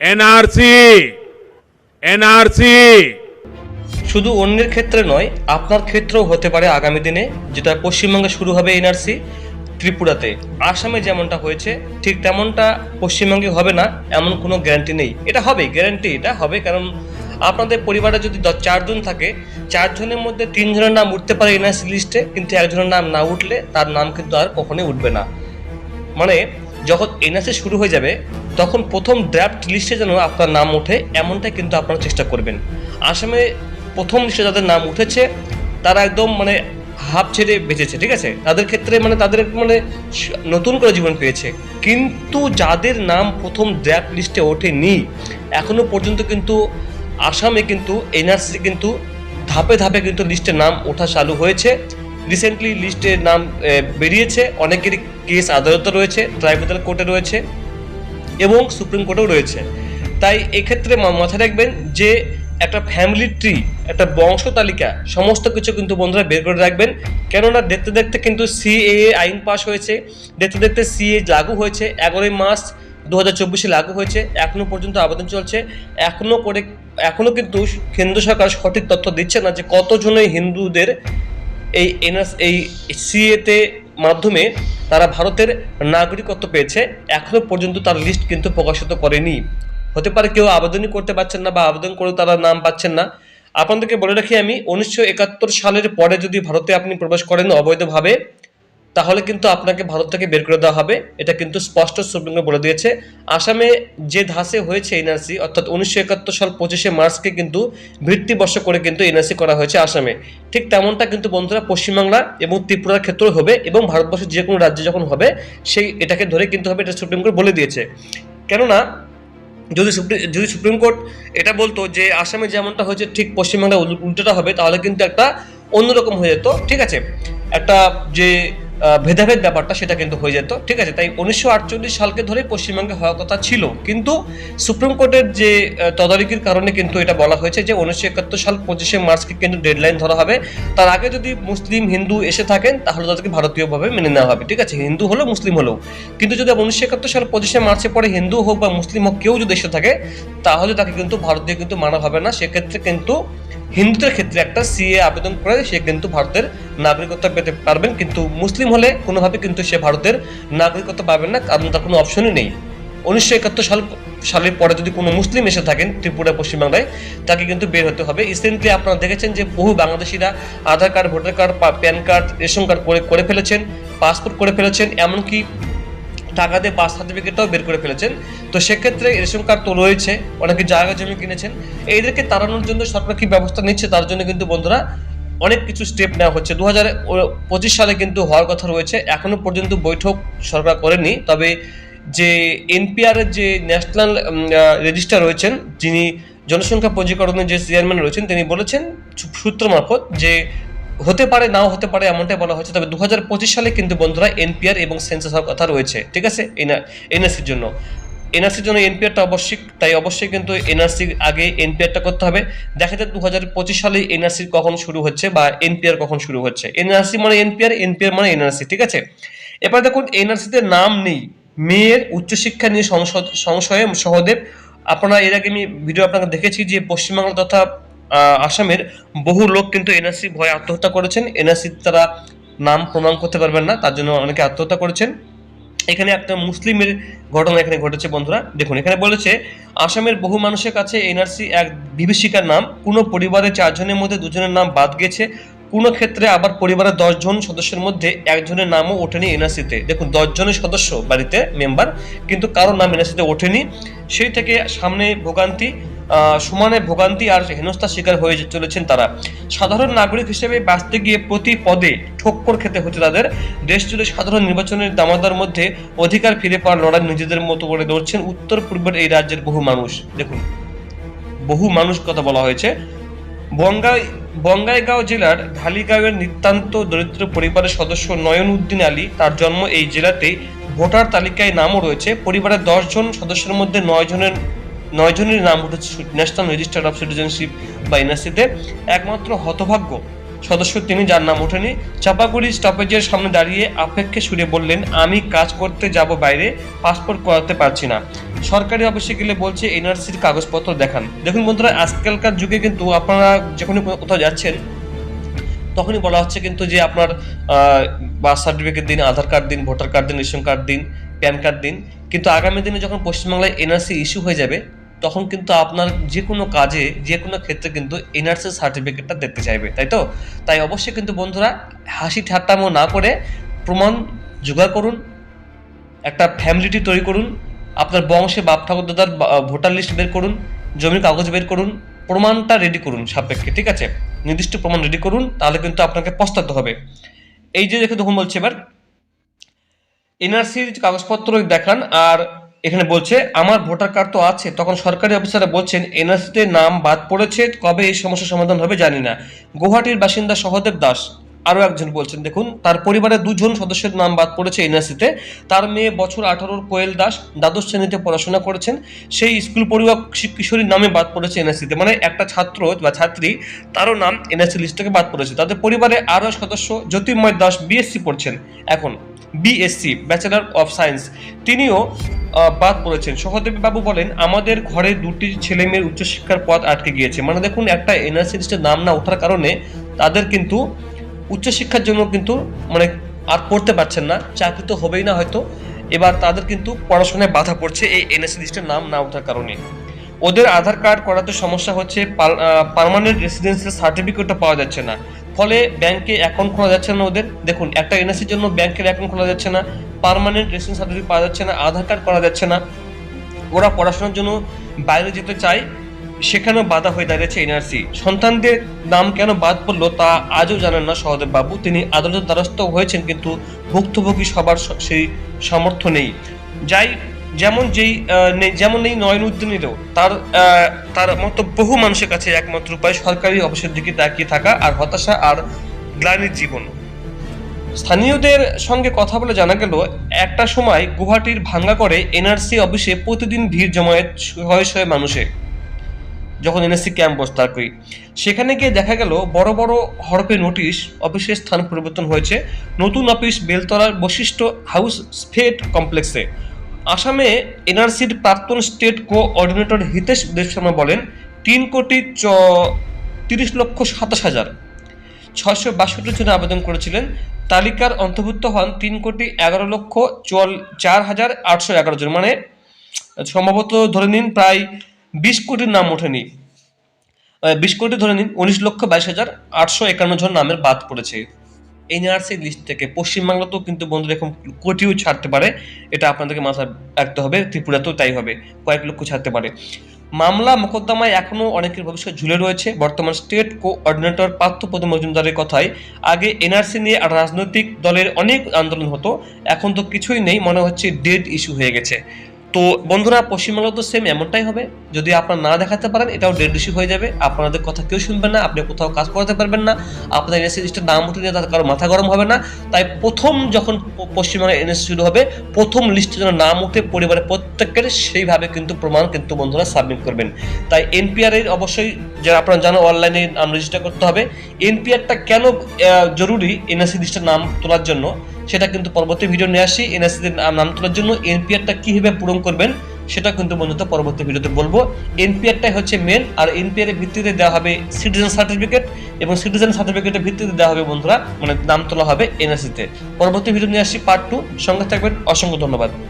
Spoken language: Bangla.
NRC NRC. শুধু অন্যের ক্ষেত্রে নয়, আপনার ক্ষেত্রেও হতে পারে আগামী দিনে, যেটা পশ্চিমবঙ্গে শুরু হবে এনআরসি ত্রিপুরাতে। আসামে যেমনটা হয়েছে, ঠিক তেমনটা পশ্চিমবঙ্গে হবে না, এমন কোনো গ্যারান্টি নেই। এটা হবে গ্যারান্টি এটা হবে, কারণ আপনাদের পরিবারে যদি চারজন থাকে, চারজনের মধ্যে তিনজনের নাম উঠতে পারে এনআরসি লিস্টে কিন্তু একজনের নাম না উঠলে তার নাম কিন্তু আর কখনোই উঠবে না। মানে যখন এনআরসি শুরু হয়ে যাবে তখন প্রথম ড্রাফট লিস্টে যেন আপনার নাম ওঠে, এমনটাই কিন্তু আপনারা চেষ্টা করবেন। আসামে প্রথম লিস্টে যাদের নাম উঠেছে, তারা একদম মানে হাফ ছেড়ে বেঁচেছে, ঠিক আছে? তাদের ক্ষেত্রে মানে তাদের মানে নতুন করে জীবন পেয়েছে। কিন্তু যাদের নাম প্রথম ড্রাফট লিস্টে ওঠেনি এখনও পর্যন্ত কিন্তু আসামে কিন্তু এনআরসি কিন্তু ধাপে ধাপে কিন্তু লিস্টে নাম ওঠা চালু হয়েছে। রিসেন্টলি লিস্টে নাম বেরিয়েছে। অনেকেরই কেস আদালতে রয়েছে ট্রাইব্যুনাল কোর্টে রয়েছে। এবং সুপ্রিম কোর্টেও রয়েছে। তাই এক্ষেত্রে মাথায় রাখবেন যে একটা ফ্যামিলি ট্রি একটা বংশ তালিকা, সমস্ত কিছু কিন্তু বন্ধুরা বের করে রাখবেন। কেননা দেখতে দেখতে কিন্তু সিএ আইন পাস হয়েছে, দেখতে দেখতে সিএ লাগু হয়েছে, এগারোই মার্চ দু হাজার চব্বিশে লাগু হয়েছে এখনও পর্যন্ত আবেদন চলছে। এখনও করে এখনও কিন্তু কেন্দ্র সরকার সঠিক তথ্য দিচ্ছে না যে কতজনের হিন্দুদের এই এনএস এই সিএতে মাধ্যমে তারা ভারতের নাগরিকত্ব পেয়েছে। এখনও পর্যন্ত তার লিস্ট কিন্তু প্রকাশিত করেনি। হতে পারে কেউ আবেদনই করতে পারছেন না বা আবেদন করে তারা নাম পাচ্ছেন না। আপনাদেরকে বলে রাখি আমি, উনিশশো একাত্তর সালের পরে যদি ভারতে আপনি প্রবেশ করেন অবৈধভাবে তাহলে কিন্তু আপনাকে ভারত থেকে বের করে দেওয়া হবে। এটা কিন্তু স্পষ্ট সুপ্রিম কোর্ট বলে দিয়েছে। আসামে যে ধাসে হয়েছে এনআরসি, অর্থাৎ উনিশশো একাত্তর সাল পঁচিশে মার্চকে কিন্তু ভিত্তিবর্ষ করে কিন্তু এনআরসি করা হয়েছে আসামে। ঠিক তেমনটা কিন্তু বন্ধুরা পশ্চিমবাংলা এবং ত্রিপুরার ক্ষেত্রেও হবে এবং ভারতবর্ষের যে কোনো রাজ্যে যখন হবে, সেই এটাকে ধরে কিন্তু হবে এটা সুপ্রিম কোর্ট বলে দিয়েছে। কেননা, যদি সুপ্রিম যদি সুপ্রিম কোর্ট এটা বলতো যে আসামে যেমনটা হয়েছে, ঠিক পশ্চিমবাংলা উল- উল্টোটা হবে, তাহলে কিন্তু একটা অন্যরকম হয়ে যেত। ঠিক আছে? একটা যে ভেদাভেদ ব্যাপারটা সেটা কিন্তু হয়ে যেত, ঠিক আছে? তাই উনিশশো আটচল্লিশ সালকে ধরে পশ্চিমবঙ্গে হওয়ার কথা ছিল, কিন্তু সুপ্রিম কোর্টের যে তদারকির কারণে কিন্তু এটা বলা হয়েছে যে উনিশশো একাত্তর সাল পঁচিশে মার্চকে কিন্তু ডেডলাইন ধরা হবে। তার আগে যদি মুসলিম হিন্দু এসে থাকেন, তাহলে তাদেরকে ভারতীয়ভাবে মেনে নেওয়া হবে, ঠিক আছে? হিন্দু হলেও মুসলিম হলেও। কিন্তু যদি উনিশশো একাত্তর সাল পঁচিশে মার্চে পরে হিন্দু হোক বা মুসলিম হোক, কেউ যদি এসে থাকে, তাহলে তাকে কিন্তু ভারতীয় কিন্তু মানা হবে না। সেক্ষেত্রে কিন্তু হিন্দুদের ক্ষেত্রে একটা সিএ আবেদন করে, সে কিন্তু ভারতের নাগরিকত্ব পেতে পারবেন, কিন্তু মুসলিম হলে কোনোভাবে কিন্তু সে ভারতের নাগরিকত্ব পাবেন না, কারণ তার কোনো অপশনই নেই। উনিশশো একাত্তর সাল, সালের পরে যদি কোনো মুসলিম এসে থাকেন ত্রিপুরা, পশ্চিমবাংলায়, তাকে কিন্তু বের হতে হবে। রিসেন্টলি আপনারা দেখেছেন যে বহু বাংলাদেশিরা Aadhaar card, voter card PAN card, ration card করে করে ফেলেছেন, পাসপোর্ট করে ফেলেছেন, এমনকি টাকা দিয়ে বার্থ সার্টিফিকেটটাও বের করে ফেলেছেন। তো সেক্ষেত্রে রেশন কার্ড তো রয়েছে, অনেকে জায়গা জমি কিনেছেন। এইদেরকে তাড়ানোর জন্য সরকার কি ব্যবস্থা নিচ্ছে তার জন্য কিন্তু বন্ধুরা অনেক কিছু স্টেপ নেওয়া হচ্ছে। দু হাজার পঁচিশ সালে কিন্তু হওয়ার কথা রয়েছে, এখনও পর্যন্ত বৈঠক সরকার করেনি। তবে যে এনপিআর এর যে ন্যাশনাল রেজিস্টার রয়েছেন, যিনি জনসংখ্যা পঞ্জীকরণের যে চেয়ারম্যান রয়েছেন, তিনি বলেছেন সূত্র মারফত যে হতে পারে, নাও হতে পারে, এমনটাই বলা হয়েছে। তবে দু হাজার পঁচিশ সালে কিন্তু বন্ধুরা এনপিআর এবং সেন্সাস হওয়ার কথা রয়েছে, ঠিক আছে? এনআরসির জন্য। এনআরসির জন্য এনপিআরটা অবশ্যই, তাই অবশ্যই কিন্তু এনআরসি আগে এনপিআরটা করতে হবে। দেখা যায় দু হাজার পঁচিশ সালে এনআরসি কখন শুরু হচ্ছে বা এনপিআর কখন শুরু হচ্ছে। এনআরসি মানে এনপিআর এনপিআর মানে এনআরসি, ঠিক আছে? এবার দেখুন, এনআরসিতে নাম নেই। মেয়ের উচ্চশিক্ষা নিয়ে সংসদ, সংশয়ে সহদেব। আপনারা, এর আগে আমি ভিডিও আপনাকে দেখেছি যে পশ্চিমবাংলা তথা আসামের বহু লোক কিন্তু এনআরসি ভয়ে আত্মহত্যা করেছেন। এনআরসি তারা নাম প্রমাণ করতে পারবেন না, তার জন্য অনেকে আত্মহত্যা করেছেন। এখানে একটা মুসলিমের ঘটনা এখানে ঘটেছে বন্ধুরা। দেখুন, এখানে বলেছে, আসামের বহু মানুষের কাছে এনআরসি এক বিভীষিকার নাম, কোনো পরিবারের চারজনের মধ্যে দুজনের নাম বাদ গেছে। কোনো ক্ষেত্রে আবার পরিবারের দশজন সদস্যের মধ্যে একজনের নামও ওঠেনি এনআরসিতে দেখুন, দশজনের সদস্য বাড়িতে মেম্বার কিন্তু কারোর নাম এনআরসিতে ওঠেনি। সেই থেকে সামনে ভোগান্তি সমানে ভোগান্তি আর হেনস্থার শিকার হয়ে চলেছেন তারা। সাধারণ নাগরিক হিসেবে বাঁচতে গিয়ে প্রতি পদে ঠক্কর খেতে হচ্ছে তাদের। দেশ জুড়ে সাধারণ নির্বাচনের দামাদার মধ্যে অধিকার ফিরে পাওয়ার লড়াই নিজেদের মতো করে লড়ছেন উত্তর পূর্বের এই রাজ্যের বহু মানুষ। দেখুন, বহু মানুষ কথা বলা হয়েছে। বঙ্গাই, বঙ্গাইগাঁও জেলার ঢালিগাঁওয়ের নিতান্ত দরিদ্র পরিবারের সদস্য নয়ন উদ্দিন আলী, তার জন্ম এই জেলাতেই ভোটার তালিকায় নামও রয়েছে। পরিবারের দশ জন সদস্যের মধ্যে নয় জনের নয় জনের নাম উঠেছে ন্যাশনাল রেজিস্টার অফ সিটিজেনশিপ বা এনআরসিতে একমাত্র হতভাগ্য সদস্য তিনি যার নাম ওঠেনি। চাপাগুড়ি স্টপেজের সামনে দাঁড়িয়ে আপেক্ষে সুরে বললেন, আমি কাজ করতে যাব বাইরে পাসপোর্ট করাতে পারছি না। সরকারি অফিসে গেলে বলছে এনআরসির কাগজপত্র দেখান। দেখুন বন্ধুরা, আজকালকার যুগে কিন্তু আপনারা যখনই কোথাও যাচ্ছেন, তখনই বলা হচ্ছে কিন্তু যে আপনার বার্থ সার্টিফিকেট দিন আধার কার্ড দিন ভোটার কার্ড দিন রেশন কার্ড দিন প্যান কার্ড দিন। কিন্তু আগামী দিনে যখন পশ্চিমবাংলায় এনআরসি ইস্যু হয়ে যাবে তখন কিন্তু আপনার যে কোনো কাজে যে কোনো ক্ষেত্রে কিন্তু এনআরসি সার্টিফিকেটটা দেখতে চাইবে, তাই তো? তাই অবশ্যই কিন্তু বন্ধুরা হাসি ঠাট্টামো না করে প্রমাণ জোগাড় করুন, একটা ফ্যামিলিটি তৈরি করুন, আপনার বংশে বাপ ঠাকুর দাদার ভোটার লিস্ট বের করুন, জমির কাগজ বের করুন, প্রমাণটা রেডি করুন সাপেক্ষে, ঠিক আছে? নির্দিষ্ট প্রমাণ রেডি করুন, তাহলে কিন্তু আপনাকে পস্তাতে হবে। এই যে দেখে তখন বলছে এবার, এনআরসির কাগজপত্র দেখান আর এখানে বলছে, আমার ভোটার কার্ড তো আছে। তখন সরকারি অফিসাররা বলছেন, এনআরসিতে নাম বাদ পড়েছে, কবে এই সমস্যার সমাধান হবে জানি না। গুয়াহাটির বাসিন্দা সহদেব দাস আরও একজন বলছেন, দেখুন, তার পরিবারের দুজন সদস্যের নাম বাদ পড়েছে এনআরসিতে। তার মেয়ে বছর আঠারোর কোয়েল দাস দ্বাদশ শ্রেণীতে পড়াশোনা করেছেন। সেই স্কুল শি- কিশোরীর নামে বাদ পড়েছে এনআরসিতে। মানে একটা ছাত্র বা ছাত্রী, তারও নাম এনআরসি লিস্ট থেকে বাদ পড়েছে। তাদের পরিবারে আরও সদস্য জ্যোতির্ময় দাস বিএসসি পড়ছেন এখন, বিএসসি, ব্যাচেলর অফ সায়েন্স। তিনিও বাদ পড়েছেন। সহদেব বাবু বলেন, আমাদের ঘরে দুটি ছেলে মেয়ের উচ্চশিক্ষার পথ আটকে গিয়েছে। মানে দেখুন, একটা এনআরসি লিস্টের নাম না ওঠার কারণে তাদের কিন্তু উচ্চশিক্ষার জন্য কিন্তু মানে আর পড়তে পারছেন না। চাকরি তো হবেই না হয়তো। এবার তাদের কিন্তু পড়াশোনায় বাধা পড়ছে এই এনএসসি লিস্টের নাম না ওঠার কারণে। ওদের আধার কার্ড করাতে সমস্যা হচ্ছে পার্মানেন্ট রেসিডেন্সিয়াল সার্টিফিকেটটা পাওয়া যাচ্ছে না। ফলে ব্যাংকে অ্যাকাউন্ট খোলা যাচ্ছে না ওদের। দেখুন, একটা এনএসসির জন্য ব্যাংকের অ্যাকাউন্ট খোলা যাচ্ছে না পার্মানেন্ট রেসিডেন্স সার্টিফিকেট পাওয়া যাচ্ছে না, আধার কার্ড করা যাচ্ছে না। ওরা পড়াশোনার জন্য বাইরে যেতে চায়, সেখানেও বাধা হয়ে দাঁড়িয়েছে এনআরসি সন্তানদের নাম কেন বাদ পড়ল তা আজও জানেন না সহদেব বাবু। তিনি আদালতের দ্বারস্থ হয়েছেন, কিন্তু ভুক্তভোগী সবার সেই সামর্থ্য নেই। যাই যেমন যেই যেমন নেই নয়নউদ্দিনেরও তার তার মতো বহু মানুষের কাছে একমাত্র উপায় সরকারি অফিসের দিকে তাকিয়ে থাকা আর হতাশা আর গ্লানির জীবন। স্থানীয়দের সঙ্গে কথা বলে জানা গেল, একটা সময় গুয়াহাটির ভাঙ্গা করে এনআরসি অফিসে প্রতিদিন ভিড় জমায়েত শয়ে শয়ে মানুষে, যখন এনআরসি ক্যাম্প বসত আর কি সেখানে গিয়ে দেখা গেল, বড় বড় হরপে নোটিশ অফিসের স্থান পরিবর্তন হয়েছে। নতুন অফিস বেলতলার বৈশিষ্ট্য হাউস ফেট কমপ্লেক্সে। আসামে এনআরসির প্রাক্তন স্টেট কোঅর্ডিনেটর হিতেশ দেব শর্মা বলেন, তিন কোটি চ, তিরিশ লক্ষ সাতাশ হাজার ছয়শো বাষট্টি জন আবেদন করেছিলেন। তালিকার অন্তর্ভুক্ত হন তিন কোটি এগারো লক্ষ চুয়াল, চার হাজার আটশো এগারো জন। মানে সম্ভবত ধরে নিন প্রায় বিশ কোটির নাম ওঠেনি। বিশ কোটি ধরে নিন, উনিশ লক্ষ বাইশ হাজার আটশো একান্ন জন নামের বাদ পড়েছে। এনআরসি লিস্ট থেকে পশ্চিমবাংলাতেও কিন্তু বন্ধু এরকম কোটিও ছাড়তে পারে, এটা আপনাদেরকে মাথায় রাখতে হবে, ত্রিপুরাতেও তাই হবে, কয়েক লক্ষ ছাড়তে পারে। মামলা মোকদ্দমায় এখনও অনেকের ভবিষ্যৎ ঝুলে রয়েছে, বর্তমান স্টেট কোঅর্ডিনেটর পার্থপদ মজুমদারের কথায়, আগে এনআরসি নিয়ে আর রাজনৈতিক দলের অনেক আন্দোলন হতো, এখন তো কিছুই নেই, মনে হচ্ছে ডেড ইস্যু হয়ে গেছে। তো বন্ধুরা পশ্চিমবাংলা তো সেম এমনটাই হবে। যদি আপনারা না দেখাতে পারেন, এটাও ডেড ইস্যু হয়ে যাবে। আপনাদের কথা কেউ শুনবেন না, আপনি কোথাও কাজ করাতে পারবেন না। আপনাদের এনএসসি লিস্টের নাম উঠে তাদের কারও মাথা গরম হবে না। তাই প্রথম যখন পশ্চিমবঙ্গে এনএসসি শুরু হবে, প্রথম লিস্টে যেন নাম উঠে পরিবারের প্রত্যেকের, সেইভাবে কিন্তু প্রমাণ কিন্তু বন্ধুরা সাবমিট করবেন। তাই এনপিআর এর অবশ্যই, যারা আপনারা জানো অনলাইনে নাম রেজিস্টার করতে হবে। এনপিআরটা কেন জরুরি এনএসসি লিস্টের নাম তোলার জন্য? সেটা কিন্তু পরবর্তী ভিডিও নিয়ে আসি। এনএসসি নাম তোলার জন্য এনপিআরটা কীভাবে পূরণ করবেন, সেটা কিন্তু বন্ধুত পরবর্তী ভিডিওতে বলব। এনপিআরটাই হচ্ছে মেন আর এনপিআর এর ভিত্তিতে দেওয়া হবে সিটিজেন সার্টিফিকেট এবং সিটিজেন সার্টিফিকেটের ভিত্তিতে দেওয়া হবে বন্ধুরা মানে নাম তোলা হবে এনএসসিতে পরবর্তী ভিডিও নিয়ে আসি পার্ট টু সঙ্গে থাকবেন, অসংখ্য ধন্যবাদ।